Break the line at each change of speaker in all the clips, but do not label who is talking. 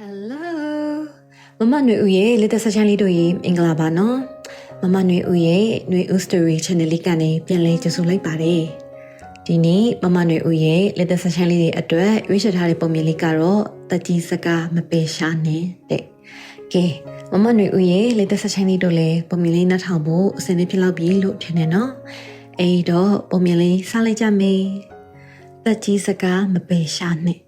Hello မမຫນွေဦးရဲ့လက်သက်ဆက်ချမ်းလေးတို့ရေမင်္ဂလာပါနော်မမຫນွေဦးရဲ့ຫນွေဦး story channel လေးကနေပြန်လဲကြိုဆိုလိုက်ပါတယ်ဒီနေ့မမຫນွေဦးရဲ့လက်သက်ဆက်ချမ်းလေးတွေအတွက်ရွေးချယ်ထားတဲ့ပုံမြင်လေးကတော့တကြီးစကားမပေရှာနဲ့တဲ့ကဲမမຫນွေဦးရဲ့လက်သက်ဆက်ချမ်းလေးတို့လည်းပုံမြင်လေးနှထောင်ဖို့အစင်းလေးဖြစ်လောက်ပြီလို့ထင်တယ်နော်အဲ့တော့ပုံမြင်လေးစားလိုက်ကြမေးတကြီးစကားမပေရှာနဲ့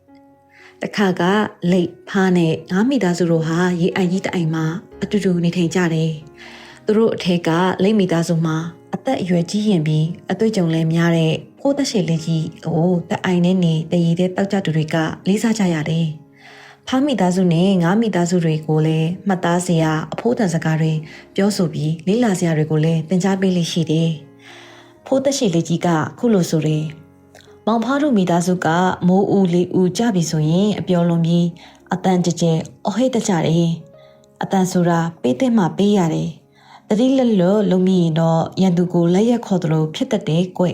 တခါကလိတ်ဖားနဲ့ငါးမိသားစုတို့ဟာရေအိုင်ကြီးတိုင်မှာအတူတူနေထိုင်ကြတယ်။သူတို့အထက်ကလိတ်မိသားစုမှာအသက်အရွယ်ကြီးရင်ပြီးအတွေ့အကြုံလည်းများတဲ့ဖိုးသက်ရှိလေးကြီးကိုတအိုင်နဲ့နေတည်ရည်တဲ့တောက်ကြသူတွေကလေးစားကြရတယ်။ဖားမိသားစုနဲ့ငါးမိသားစုတွေကိုလည်းမှတ်သားစရာအဖိုးတန်စကားတွေပြောဆိုပြီးလေးလာစရာတွေကိုလည်းသင်ကြားပေးလိရှိတယ်။ဖိုးသက်ရှိလေးကြီးကခုလိုဆိုတယ်။ မောင်ဖားတို့မိသားစုကမိုးဦးလေးဦးကြပြီဆိုရင်အပျော်လွန်ပြီးအတန်ကြကြအဟိတ်တကြတယ်အတန်ဆိုတာပေးတဲ့မှပေးရတယ်တတိလက်လောလုံးမိရင်တော့ရန်သူကိုလက်ရက်ခေါ်သလိုဖြစ်တတ်တယ်ကွ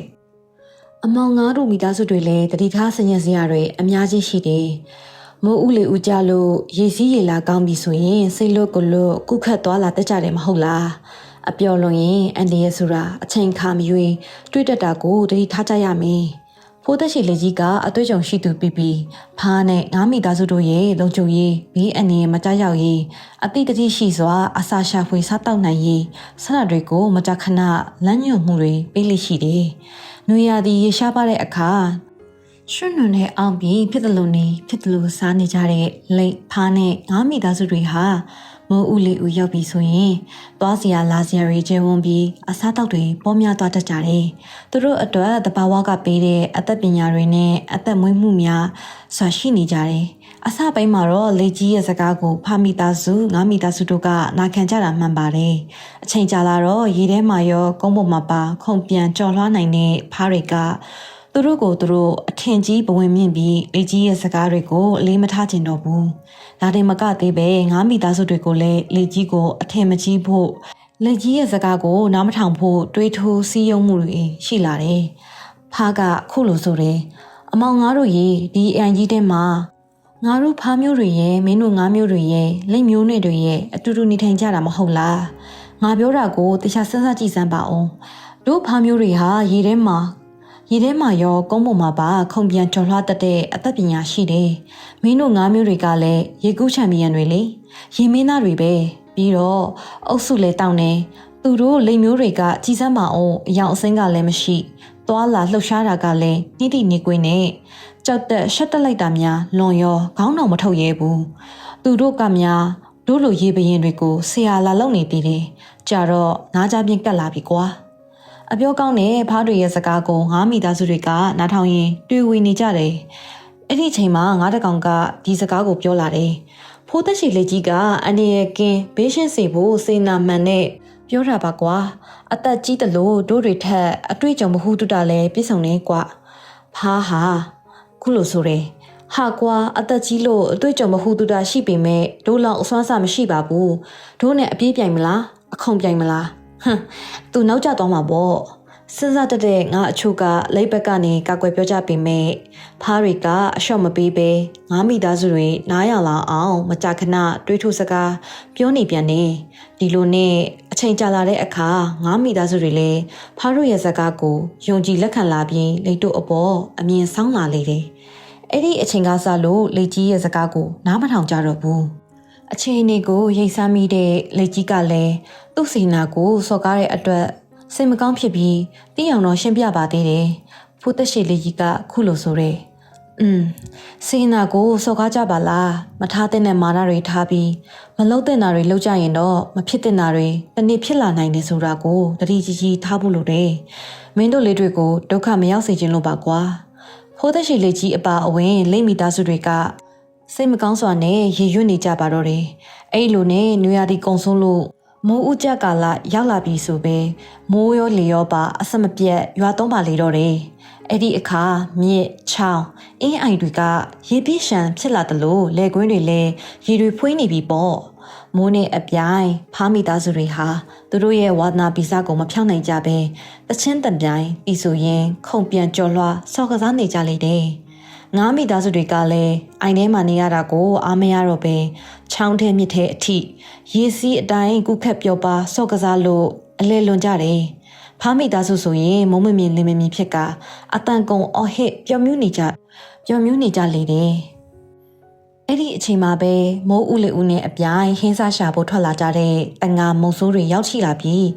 အမောင်ငါတို့မိသားစုတွေလည်းတတိထားဆင်ញင်စရာတွေအများကြီးရှိတယ်မိုးဦးလေးဦးကြလို့ရေစည်းရေလာကောင်းပြီဆိုရင်စိတ်လွတ်ကိုလွတ်ကုခတ်သွားလာတတ်ကြတယ်မဟုတ်လားအပျော်လွန်ရင်အန်ဒီရဲ့ဆိုတာအချိန်ခါမရွေးတွေးတတ်တာကိုတတိထားကြရမယ် ဖိုးသက်ရှိလက်ကြီးကအတွေ့အကြုံရှိသူပြီးပြီးဖားနဲ့ငါးမိသားစုတို့ရဲ့လုံခြုံရေးဘေးအနေမကြရောက်ရေးအတိတ်တတိရှိစွာအစာရှာဖွေစားတောက်နိုင်ရေးဆန္ဒတွေကိုမကြခဏလမ်းညွှန်မှုတွေပေးလိရှိတယ်။နွေရာသီရေရှားပါတဲ့အခါ ရွှွနွန်နဲ့အောင်ပြီးဖြစ်တယ်လို့နေဖြစ်တယ်လို့စားနေကြတဲ့လိတ်ဖားနဲ့ငါးမိသားစုတွေဟာမိုးဦးလေးဦးရောက်ပြီဆိုရင်သွားစရာလာစရာတွေကျဲဝန်းပြီးအစားတောက်တွေပေါများသွားတတ်ကြတယ်။သူတို့အတွက်တဘာဝကပေးတဲ့အသက်ပညာတွေနဲ့အသက်မွေးမှုများဆွာရှိနေကြတယ်။အစပိုင်းမှာတော့လေကြီးရဲ့စကားကိုဖာမိသားစုငါမိသားစုတို့ကနာခံကြတာမှန်ပါတယ်။အချိန်ကြာလာတော့ရေထဲမှာရောကုန်းပေါ်မှာပါခုန်ပြန်ကြော်လွှားနိုင်တဲ့ဖားတွေက သူတို့ကိုသူတို့အထင်ကြီးဘဝင်မြင့်ပြီးလေကြီးရဲ့စကားတွေကိုအလေးမထားချင်တော့ဘူး။ဒါတင်မကသေးပဲငါးမိသားစုတွေကိုလည်းလေကြီးကိုအထင်မကြီးဖို့လေကြီးရဲ့စကားကိုနားမထောင်ဖို့တွေးထိုးစည်းရုံးမှုတွေရှိလာတယ်။ဖားကခုလိုဆိုတယ်။အမောင်ငါတို့ရေဒီအန်ကြီးတဲ့မှာငါတို့ဖားမျိုးတွေရဲ့မင်းတို့ငါးမျိုးတွေရဲ့လိတ်မျိုးနဲ့တွေရဲ့အတူတူနေထိုင်ကြတာမဟုတ်လား။ငါပြောတာကိုတရားစမ်းစားကြည့်စမ်းပါအောင်။တို့ဖားမျိုးတွေဟာရေထဲမှာ ရေထဲမှာရောကုန်းပေါ်မှာပါခုံပြန်ကျော်လွှားတတ်တဲ့အသက်ပညာရှိတယ်။မင်းတို့ငါးမျိုးတွေကလည်းရေကူးချန်ပီယံတွေလေ။ရေမင်းသားတွေပဲ။ပြီးတော့အုပ်စုလဲတောင်းနေ။သူတို့လိမ်မျိုးတွေကကြီးစမ်းပါအောင်အယောင်အစင်းကလည်းမရှိ။သွာလာလှုပ်ရှားတာကလည်းနှိတိနေကွင်းနဲ့ကြောက်တက်ရှက်တက်လိုက်တာများလွန်ရောခေါင်းတော်မထုတ်ရဲဘူး။သူတို့ကများတို့လိုရေပရင်တွေကိုဆရာလာလုံနေသေးတယ်။ကြာတော့နားကြပြင်းကတ်လာပြီကွာ။ အပြောကောင်းတဲ့ဖားတွေရဲ့စကားကိုငါးမိသားစုတွေကနားထောင်ရင်တွေ့ဝေနေကြတယ်။အဲ့ဒီအချိန်မှာငါးတကောင်ကဒီစကားကိုပြောလာတယ်။ဖိုးသက်ရှိလေးကြီးကအနေရကင်းဘေးရှင်းစေဖို့စေနာမှန်နဲ့ပြောတာပါကွာ။အသက်ကြီးတယ်လို့တို့တွေထက်အတွေ့အကြုံမဟုတ်တူတာလဲပြည့်စုံနေကွာ။ဖားဟာခုလိုဆိုတယ်။ဟာကွာအသက်ကြီးလို့အတွေ့အကြုံမဟုတ်တူတာရှိပေမဲ့တို့လောက်အစွမ်းစားမရှိပါဘူး။တို့နဲ့အပြေးပြိုင်မလားအခုံပြိုင်မလား ဟမ်သူနောက်ကျသွားမှာပေါ့စဉ်းစားတတ်တဲ့ငါအချို့ကလိပ်ဘက်ကနေကောက်ွယ်ပြောကြပေမဲ့ဖားတွေကအလျှော့မပေးပဲငါမိသားစုတွေနားရလာအောင်မကြခဏတွေးထုတ်စကားပြောနေပြန်နေဒီလိုနဲ့အချိန်ကြာလာတဲ့အခါငါမိသားစုတွေလည်းဖားတို့ရဲ့စကားကိုယုံကြည်လက်ခံလာပြီးလိတ်တို့အပေါ်အမြင်ဆောင်လာလေတယ်အဲ့ဒီအချိန်ကစလို့လေကြီးရဲ့စကားကိုနားမထောင်ကြတော့ဘူးအချိန်လေးကိုရိတ်ဆမ်းမိတဲ့လေကြီးကလည်း သူ့စီနာကိုစော်ကားတဲ့အတွက်စိတ်မကောင်းဖြစ်ပြီးတိအောင်တော့ရှင်းပြပါသေးတယ်။ဖူးသက်ရှိလေးကြီးကခုလိုဆိုတယ်။อืมစီနာကိုစော်ကားကြပါလားမထားတဲ့နဲ့မာနတွေထားပြီးမလုံးတဲ့နာတွေလောက်ကြရင်တော့မဖြစ်တဲ့နာတွေတနေ့ဖြစ်လာနိုင်တယ်ဆိုတာကိုတတိကြီးကြီးထားဖို့လိုတယ်။မင်းတို့လေးတွေကိုဒုက္ခမရောက်စေချင်လို့ပါကွာ။ဖိုးသက်ရှိလေးကြီးအပါအဝင်လိမ့်မိသားစုတွေကစိတ်မကောင်းစွာနဲ့ရေရွတ်နေကြပါတော့တယ်။အဲ့လိုနဲ့နွေရာသီကုံဆုံးလို့ မိုးဥကြကာလရောက်လာပြီဆိုပဲမိုးရောလေရောပါအဆက်မပြတ်ရွာသုံးပါလေတော့တယ်။အဲ့ဒီအခါမြစ်ချောင်းအင်းအိုင်တွေကရေပြည့်ရှံဖြစ်လာတယ်လို့လေကွင်းတွေလည်းရေတွေဖွေးနေပြီပေါ့။မိုးနဲ့အပြိုင်ဖားမိသားစုတွေဟာသူတို့ရဲ့ဝါသနာပီစာကိုမဖြောင်းနိုင်ကြပဲတချင်းတံပြိုင်တီဆိုရင်ခုံပြန်ကြော်လွှားစော်ကစားနေကြလေတယ်။ ငါးမိသားစုတွေကလည်းအိုင်ထဲမှာနေရတာကိုအားမရတော့ပဲချောင်းထဲမြစ်ထဲအထိရေစီးအတိုင်းကုခက်ပြောပါစော့ကစားလို့အလဲလွန်ကြတယ်ဖားမိသားစုဆိုရင်မုံမမြင်လင်းမမြင်ဖြစ်ကအတန်ကုံအော်ဟစ်ပျော်မြူးနေကြပျော်မြူးနေကြလေတယ် အဲ့ဒီအချိန်မှာပဲမိုးဦးလေဦးနဲ့အပြိုင်ဟင်းစားရှာဖို့ထွက်လာကြတဲ့တငါမုံဆိုးတွေရောက်ရှိလာပြီး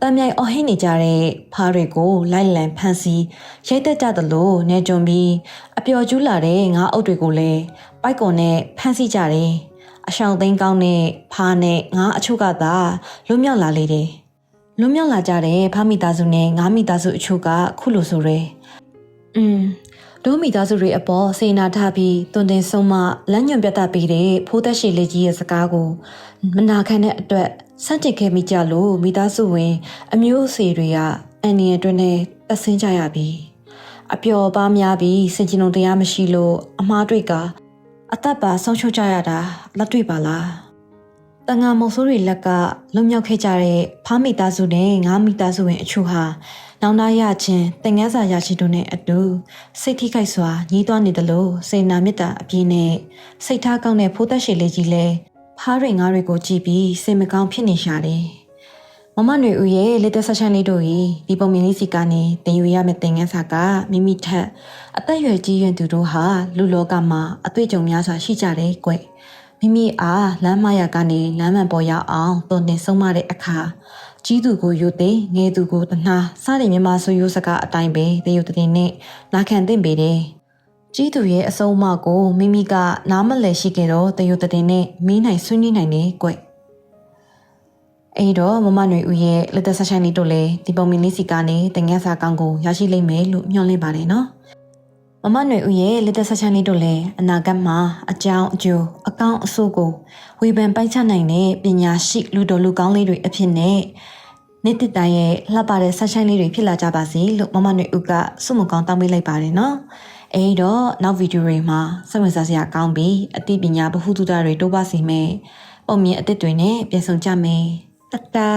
တံမြိုင်အော်ဟစ်နေကြတဲ့ဖားတွေကိုလိုက်လံဖမ်းဆီးရိုက်တက်ကြသလိုနေကြုံပြီးအပျော်ကျူးလာတဲ့ငါးအုပ်တွေကိုလည်းပိုက်ကွန်နဲ့ဖမ်းဆီးကြတယ်အရှောင်သိန်းကောင်းတဲ့ဖားနဲ့ငါးအချို့ကသာလွတ်မြောက်လာလေတယ်လွတ်မြောက်လာကြတဲ့ဖားမိသားစုနဲ့ငါးမိသားစုအချို့ကခုလိုဆိုရဲอืม ဒိုးမိသားစုတွေအပေါ်စေနာထားပြီးတွင်တင်ဆုံးမလမ်းညွန်ပြသပေးတဲ့ဖိုးသက်ရှိလေးကြီးရဲ့စကားကိုမနာခံတဲ့အတွက်စန့်ကျင်ခဲ့မိကြလို့မိသားစုဝင် အမျိုးအဆွေတွေကအန်နီအတွင်းနဲ့ပတ်ဆင်းကြရပြီအပျော်ပါများပြီးစင်ကျင်ုံတရားမရှိလို့အမားတွေကအသက်ပါဆုံးရှုံးကြရတာလက်တွေ့ပါလားတန်ငါမုံဆိုးတွေလက်ကလွန်မြောက်ခဲ့ကြတဲ့ဖားမိသားစုနဲ့ငါးမိသားစုဝင်အချို့ဟာ နောင်နာရချင်းတင်ငန်းစာရရှိတို့နဲ့အတူစိတ်ထိခိုက်စွာညီးတွားနေတယ်လို့စေနာမေတ္တာအပြင်းနဲ့စိတ်ထားကောင်းတဲ့ဖိုးသက်ရှိလေးကြီးလဲဖားရိန်ငါးတွေကိုကြည့်ပြီးစိတ်မကောင်းဖြစ်နေရှာတယ်မမຫນွေဦးရဲ့လက်သက်ဆက်ချမ်းလေးတို့ဤဒီပုံမြင်လေးစီကနေတင်ယူရမယ့်တင်ငန်းစာကမိမိထက်အသက်အရွယ်ကြီးရင်သူတို့ဟာလူလောကမှာအတွေ့အကြုံများစွာရှိကြတယ်ကွမိမိအားလမ်းမရကနေလမ်းမှန်ပေါ်ရောက်အောင်တုံတင်ဆုံးမတဲ့အခါ ကြီးသူကိုယူသိငယ်သူကိုတနာစတဲ့မြန်မာဆိုရိုးစကားအတိုင်းပဲတရုတ်တင်နဲ့နာခံသင့်ပေတယ်ကြီးသူရဲ့အဆုံးအမကိုမိမိကနားမလည်ရှိခဲ့တော့တရုတ်တင်နဲ့မင်းနိုင်ဆွေးနွေးနိုင်တယ်ကွအဲ့တော့မမຫນွေဦးရဲ့လက်သက်ဆက်ဆိုင်လေးတို့လည်းဒီပုံမီလေးစီကနေတင်ငန်းစာကောင်းကိုရရှိလိမ့်မယ်လို့မျှော်လင့်ပါတယ်နော်မမຫນွေဦးရဲ့လက်သက်ဆက်ဆိုင်လေးတို့လည်းအနာဂတ်မှာအကြောင်းအကျိုးအကောင့်အဆိုးကိုဝေဖန်ပိုက်ချနိုင်တဲ့ပညာရှိလူတော်လူကောင်းလေးတွေအဖြစ်နဲ့ နေ့တစ်တိုင်းရဲ့လှပတဲ့ဆက်ဆိုင်လေးတွေဖြစ်လာကြပါစေလို့မမຫນွေဦးကဆုမကောင်းတောင်းပေးလိုက်ပါတယ်နော်အဲဒီတော့နောက်ဗီဒီယိုတွေမှာစိတ်ဝင်စားစရာကောင်းပြီးအသိပညာဗဟုသုတတွေတိုးပါစေမယ်ပုံမြင်အသစ်တွေနဲ့ပြန်ဆောင်ကြမယ်တတာ